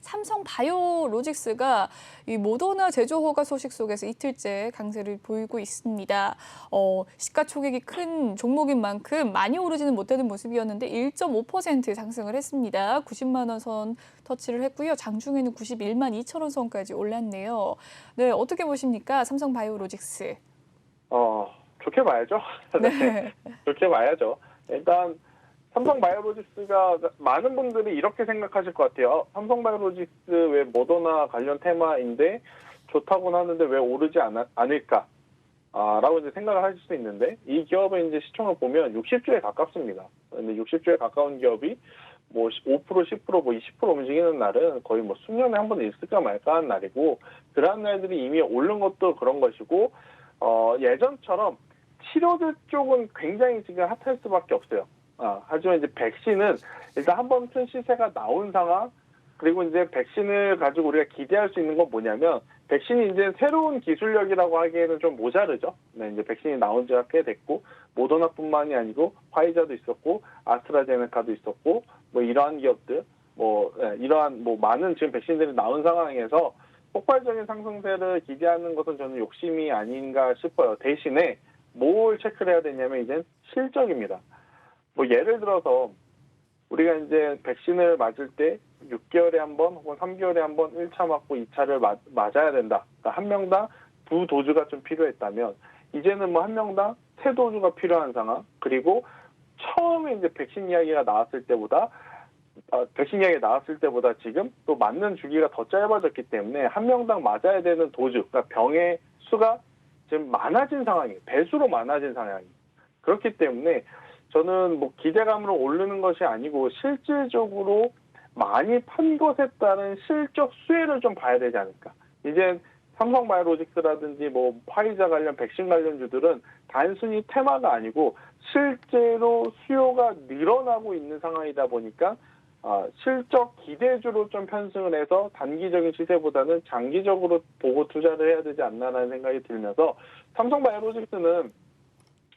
삼성 바이오로직스가 이 모더나 제조 허가 소식 속에서 이틀째 강세를 보이고 있습니다. 어, 시가총액이 큰 종목인 만큼 많이 오르지는 못하는 모습이었는데 1.5% 상승을 했습니다. 90만 원 선 터치를 했고요. 장중에는 91만 2천 원 선까지 올랐네요. 네, 어떻게 보십니까? 삼성 바이오로직스. 어, 좋게 봐야죠. 네. 좋게 봐야죠. 일단 삼성 바이오로직스가 많은 분들이 이렇게 생각하실 것 같아요. 삼성 바이오로직스 왜 모더나 관련 테마인데 좋다고는 하는데 왜 오르지 않, 않을까? 아, 라고 이제 생각을 하실 수 있는데 이 기업의 이제 시총을 보면 60조에 가깝습니다. 근데 60조에 가까운 기업이 뭐 5%, 10%, 뭐 20% 움직이는 날은 거의 뭐 수년에 한 번 있을까 말까 하는 날이고 그러한 날들이 이미 오른 것도 그런 것이고 어, 예전처럼 치료제 쪽은 굉장히 지금 핫할 수밖에 없어요. 아, 하지만 이제 백신은 일단 한 번 큰 시세가 나온 상황, 그리고 이제 백신을 가지고 우리가 기대할 수 있는 건 뭐냐면, 백신이 이제 새로운 기술력이라고 하기에는 좀 모자르죠. 네, 이제 백신이 나온 지가 꽤 됐고, 모더나뿐만이 아니고, 화이자도 있었고, 아스트라제네카도 있었고, 뭐 이러한 기업들, 뭐, 예, 이러한 뭐 많은 지금 백신들이 나온 상황에서 폭발적인 상승세를 기대하는 것은 저는 욕심이 아닌가 싶어요. 대신에 뭘 체크를 해야 되냐면 이제 실적입니다. 뭐 예를 들어서 우리가 이제 백신을 맞을 때 6개월에 한 번 혹은 3개월에 한 번 1차 맞고 2차를 맞, 맞아야 된다. 그러니까 한 명당 두 도주가 좀 필요했다면 이제는 뭐 한 명당 세 도주가 필요한 상황. 그리고 처음에 이제 백신 이야기가 나왔을 때보다 어, 백신 이야기 나왔을 때보다 지금 또 맞는 주기가 더 짧아졌기 때문에 한 명당 맞아야 되는 도주, 그러니까 병의 수가 지금 많아진 상황이에요. 배수로 많아진 상황이에요. 그렇기 때문에 저는 뭐 기대감으로 오르는 것이 아니고 실질적으로 많이 판 것에 따른 실적 수혜를 좀 봐야 되지 않을까. 이제 삼성 바이오로직스라든지 뭐 화이자 관련 백신 관련주들은 단순히 테마가 아니고 실제로 수요가 늘어나고 있는 상황이다 보니까 아, 실적 기대주로 좀 편승을 해서 단기적인 시세보다는 장기적으로 보고 투자를 해야 되지 않나라는 생각이 들면서 삼성 바이오로직스는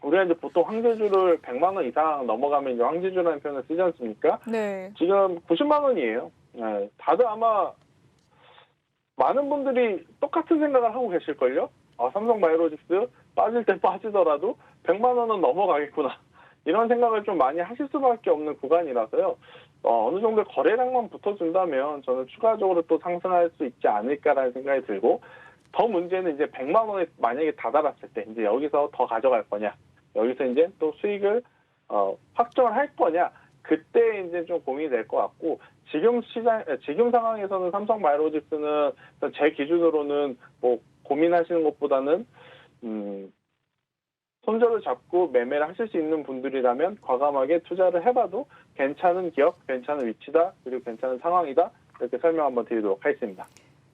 우리가 이제 보통 황제주를 100만 원 이상 넘어가면 이제 황제주라는 표현을 쓰지 않습니까? 네. 지금 90만 원이에요. 네, 다들 아마 많은 분들이 똑같은 생각을 하고 계실걸요? 아, 삼성 바이오로직스 빠질 때 빠지더라도 100만 원은 넘어가겠구나. 이런 생각을 좀 많이 하실 수밖에 없는 구간이라서요. 어, 어느 정도 거래량만 붙어준다면 저는 추가적으로 또 상승할 수 있지 않을까라는 생각이 들고 더 문제는 이제 100만 원에 만약에 다다랐을 때 이제 여기서 더 가져갈 거냐 여기서 이제 또 수익을 어, 확정을 할 거냐 그때 이제 좀 고민이 될 것 같고 지금 시장 지금 상황에서는 삼성 바이오로직스는 제 기준으로는 뭐 고민하시는 것보다는 음, 손절을 잡고 매매를 하실 수 있는 분들이라면 과감하게 투자를 해봐도 괜찮은 기업, 괜찮은 위치다, 그리고 괜찮은 상황이다 이렇게 설명 한번 드리도록 하겠습니다.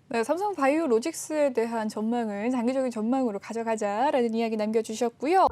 네, 삼성 바이오로직스에 대한 전망은 장기적인 전망으로 가져가자라는 이야기 남겨주셨고요.